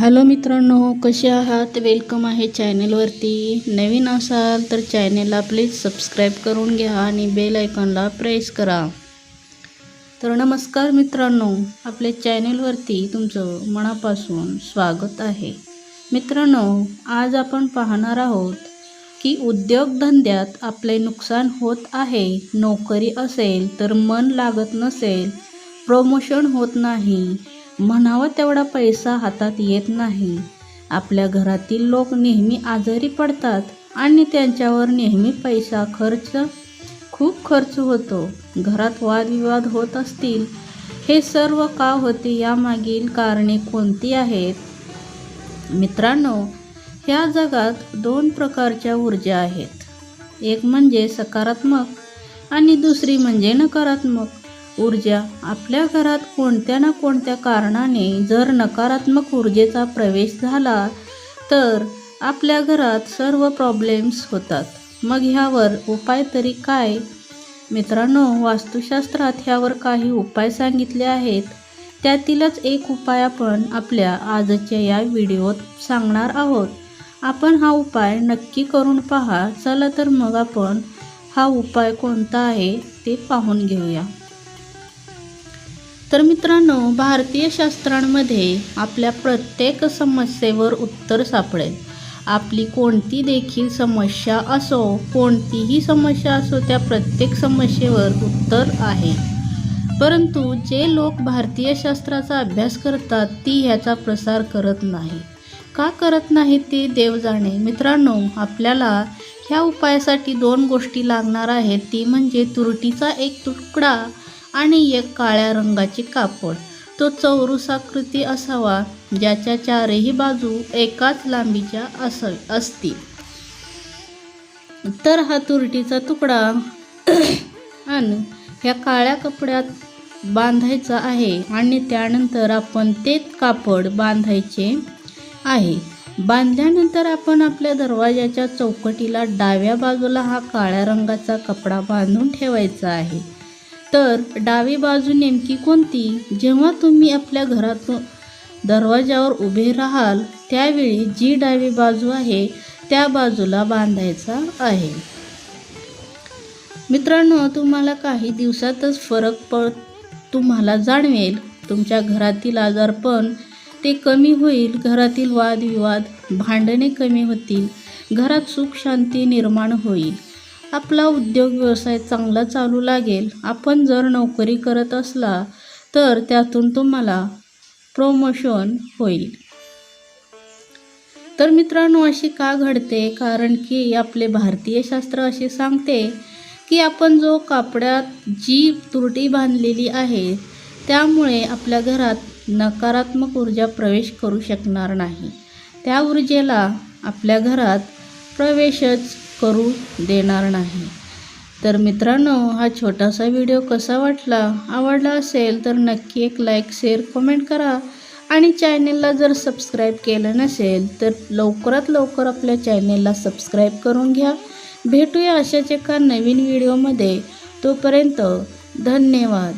Hello मित्रांनो कसे आहात? वेलकम आहे चॅनलवरती नवीन असाल तर चॅनेलला प्लीज सबस्क्राईब करून घ्या आणि बेल आयकॉनला प्रेस करा. तर नमस्कार मित्रांनो आपल्या चॅनेलवरती तुमचं मनापासून स्वागत आहे. मित्रांनो आज आपण पाहणार आहोत की उद्योगधंद्यात आपले नुकसान होत आहे. नोकरी असेल तर मन लागत नसेल. प्रमोशन होत नाही. म्हणावा तेवढा पैसा हातात येत नाही. आपल्या घरातील लोक नेहमी आजारी पडतात आणि त्यांच्यावर नेहमी पैसा खर्च खूप खर्च होतो. घरात वादविवाद होत असतील हे सर्व का होते यामागील कारणे कोणती आहेत? मित्रांनो ह्या जगात दोन प्रकारच्या ऊर्जा आहेत. एक म्हणजे सकारात्मक आणि दुसरी म्हणजे नकारात्मक. ऊर्जा आपल्या घरात कोणत्या ना कोणत्या कारणाने जर नकारात्मक ऊर्जेचा प्रवेश झाला तर आपल्या घरात सर्व प्रॉब्लेम्स होतात. मग ह्यावर उपाय तरी काय? मित्रांनो वास्तुशास्त्रात ह्यावर काही उपाय सांगितले आहेत. त्यातीलच एक उपाय आपण आपल्या आजच्या या व्हिडिओत सांगणार आहोत. आपण हा उपाय नक्की करून पहा. चला तर मग आपण हा उपाय कोणता आहे ते पाहून घेऊया. तर मित्रांनो भारतीय शास्त्रांमध्ये आपल्या प्रत्येक समस्येवर उत्तर सापडेल. आपली कोणती देखील समस्या असो कोणतीही समस्या असो त्या प्रत्येक समस्येवर उत्तर आहे. परंतु जे लोक भारतीय शास्त्राचा अभ्यास करतात ती ह्याचा प्रसार करत नाही. का करत नाही ते देव जाणे. मित्रांनो आपल्याला ह्या उपायासाठी दोन गोष्टी लागणार आहेत. ती म्हणजे तुरटीचा एक तुकडा आणि एक काळ्या रंगाची कापड. तो चौरसाकृती असावा ज्याच्या चारही बाजू एकाच लांबीच्या अस असतील. तर हा तुरटीचा तुकडा आणि ह्या काळ्या कपड्यात बांधायचा आहे आणि त्यानंतर आपण ते कापड बांधायचे आहे. बांधल्यानंतर आपण आपल्या दरवाजाच्या चौकटीला डाव्या बाजूला हा काळ्या रंगाचा कपडा बांधून ठेवायचा आहे. तर डावी बाजू नेमकी कोणती? जेव्हा तुम्ही आपल्या घरातून दरवाजावर उभे राहाल त्यावेळी जी डावी बाजू आहे त्या बाजूला बांधायचा आहे. मित्रांनो तुम्हाला काही दिवसातच फरक पड तुम्हाला जाणवेल. तुमच्या घरातील आजारपण ते कमी होईल. घरातील वादविवाद भांडणे कमी होतील. घरात सुख शांती निर्माण होईल. आपला उद्योग व्यवसाय चांगला चालू लागेल. आपण जर नोकरी करत असला तर त्यातून तुम्हाला प्रमोशन होईल. तर मित्रांनो अशी का घडते? कारण की आपले भारतीय शास्त्र असे सांगते की आपण जो कापड्यात जी तुरटी बांधलेली आहे त्यामुळे आपल्या घरात नकारात्मक ऊर्जा प्रवेश करू शकणार नाही. त्या ऊर्जेला आपल्या घरात प्रवेशच करू देणार नाही. तर मित्रांनो हा छोटासा व्हिडिओ कसा वाटला? आवडला असेल तर नक्की एक लाईक शेअर कमेंट करा. आणि चॅनेलला जर सबस्क्राईब केलं नसेल तर लवकरात लवकर आपल्या चॅनेलला सबस्क्राईब करून घ्या. भेटूया अशाच एका नवीन व्हिडिओमध्ये. तोपर्यंत धन्यवाद.